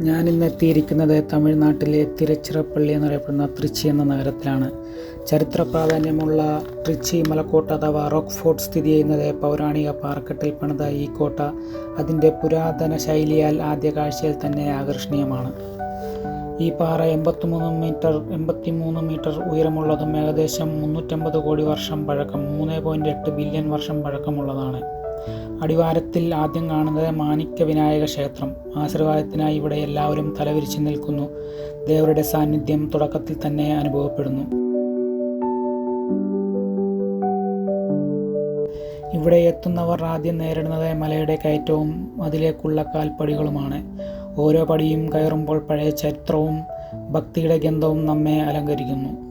ഞാൻ ഇന്ന് എത്തിയിരിക്കുന്നത് തമിഴ്നാട്ടിലെ തിരുച്ചിറപ്പള്ളി എന്നറിയപ്പെടുന്ന തൃച്ചി എന്ന നഗരത്തിലാണ്. ചരിത്ര പ്രാധാന്യമുള്ള ട്രിച്ചി മലക്കോട്ട അഥവാ റോക്ക് ഫോർട്ട് സ്ഥിതി ചെയ്യുന്നത് പൗരാണിക പാറക്കെട്ടിൽ പണിത ഈ കോട്ട അതിന്റെ പുരാതന ശൈലിയാൽ ആദ്യ കാഴ്ചയിൽ തന്നെ ആകർഷണീയമാണ്. ഈ പാറ എൺപത്തിമൂന്ന് മീറ്റർ എൺപത്തിമൂന്ന് മീറ്റർ ഉയരമുള്ളതും ഏകദേശം മുന്നൂറ്റമ്പത് കോടി വർഷം പഴക്കം മൂന്ന് പോയിന്റ് എട്ട് ബില്യൺ വർഷം പഴക്കമുള്ളതാണ്. അടിവാരത്തിൽ ആദ്യം കാണുന്നത് മാണിക്യ വിനായക ക്ഷേത്രം. ആശീർവാദത്തിനായി ഇവിടെ എല്ലാവരും തലവിരിച്ചു നിൽക്കുന്നു. ദേവരുടെ സാന്നിധ്യം തുടക്കത്തിൽ തന്നെ അനുഭവപ്പെടുന്നു. ഇവിടെ എത്തുന്നവർ ആദ്യം നേരിടുന്നത് മലയുടെ കയറ്റവും അതിലേക്കുള്ള കാൽപ്പടികളുമാണ്. ഓരോ പടിയും കയറുമ്പോൾ പഴയ ചരിത്രവും ഭക്തിയുടെ ഗന്ധവും നമ്മെ അലങ്കരിക്കുന്നു.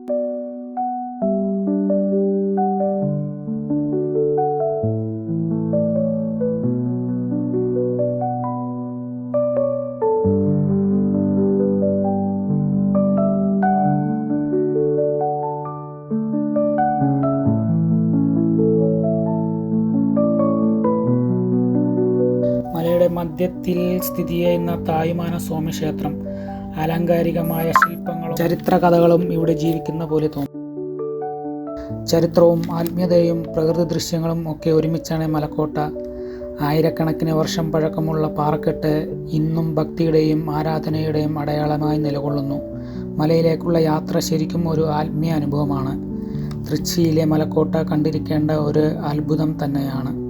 മധ്യത്തിൽ സ്ഥിതി ചെയ്യുന്ന തായ്മാന സ്വാമി ക്ഷേത്രം അലങ്കാരികമായ ശില്പങ്ങളും ചരിത്ര കഥകളും ഇവിടെ ജീവിക്കുന്ന പോലെ തോന്നും. ചരിത്രവും ആത്മീയതയും പ്രകൃതി ദൃശ്യങ്ങളും ഒക്കെ ഒരുമിച്ചാണ് മലക്കോട്ട. ആയിരക്കണക്കിന് വർഷം പഴക്കമുള്ള പാറക്കെട്ട് ഇന്നും ഭക്തിയുടെയും ആരാധനയുടെയും അടയാളമായി നിലകൊള്ളുന്നു. മലയിലേക്കുള്ള യാത്ര ശരിക്കും ഒരു ആത്മീയ അനുഭവമാണ്. തൃച്ചിയിലെ മലക്കോട്ട കണ്ടിരിക്കേണ്ട ഒരു അത്ഭുതം തന്നെയാണ്.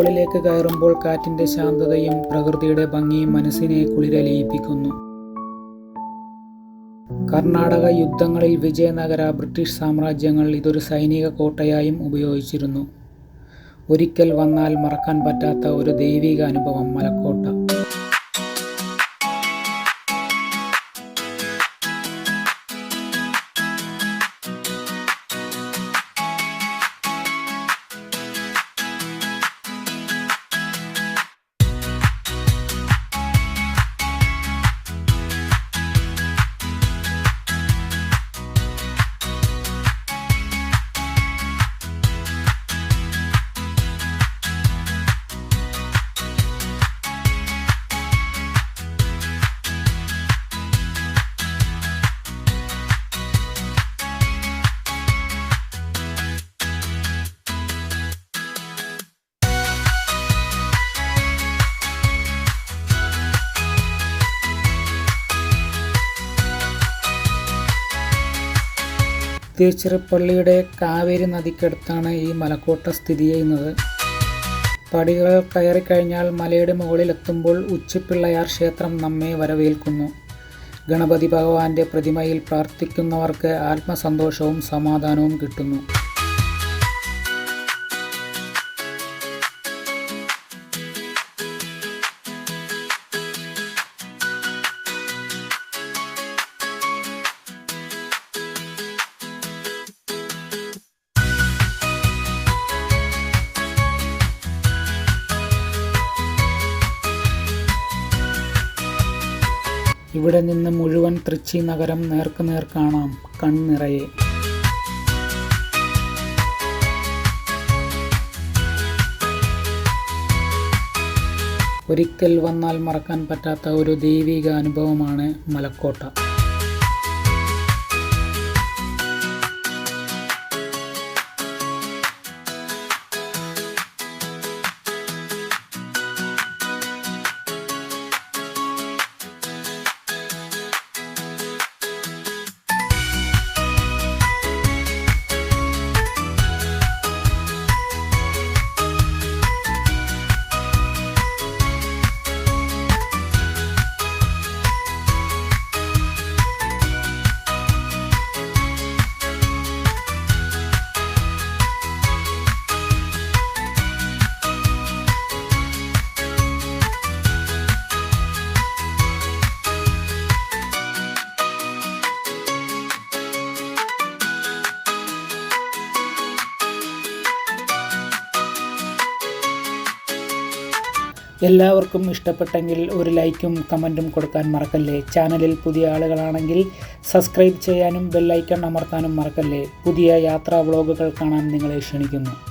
മുകളിലേക്ക് കയറുമ്പോൾ കാറ്റിന്റെ ശാന്തതയും പ്രകൃതിയുടെ ഭംഗിയും മനസ്സിനെ കുളിരലിയിപ്പിക്കുന്നു. കർണാടക യുദ്ധങ്ങളിൽ വിജയനഗര ബ്രിട്ടീഷ് സാമ്രാജ്യങ്ങൾ ഇതൊരു സൈനിക കോട്ടയായും ഉപയോഗിച്ചിരുന്നു. ഒരിക്കൽ വന്നാൽ മറക്കാൻ പറ്റാത്ത ഒരു ദൈവിക അനുഭവം മലക്കോട്ട. തിരുച്ചിറപ്പള്ളിയുടെ കാവേരി നദിക്കടുത്താണ് ഈ മലക്കോട്ട സ്ഥിതി ചെയ്യുന്നത്. പടികൾ കയറിക്കഴിഞ്ഞാൽ മലയുടെ മുകളിലെത്തുമ്പോൾ ഉച്ചിപ്പിള്ളയാർ ക്ഷേത്രം നമ്മെ വരവേൽക്കുന്നു. ഗണപതി ഭഗവാന്റെ പ്രതിമയിൽ പ്രാർത്ഥിക്കുന്നവർക്ക് ആത്മസന്തോഷവും സമാധാനവും കിട്ടുന്നു. ഇവിടെ നിന്ന് മുഴുവൻ തൃച്ചി നഗരം നേർക്കുനേർ കാണാം കൺനിറയെ. ഒരിക്കൽ വന്നാൽ മറക്കാൻ പറ്റാത്ത ഒരു ദൈവിക അനുഭവമാണ് മലക്കോട്ട. എല്ലാവർക്കും ഇഷ്ടപ്പെട്ടെങ്കിൽ ഒരു ലൈക്കും കമന്റും കൊടുക്കാൻ മറക്കല്ലേ. ചാനലിൽ പുതിയ ആളുകളാണെങ്കിൽ സബ്സ്ക്രൈബ് ചെയ്യാനും ബെല്ലൈക്കൺ അമർത്താനും മറക്കല്ലേ. പുതിയ യാത്രാ വ്ളോഗുകൾ കാണാൻ നിങ്ങളെ ക്ഷണിക്കുന്നു.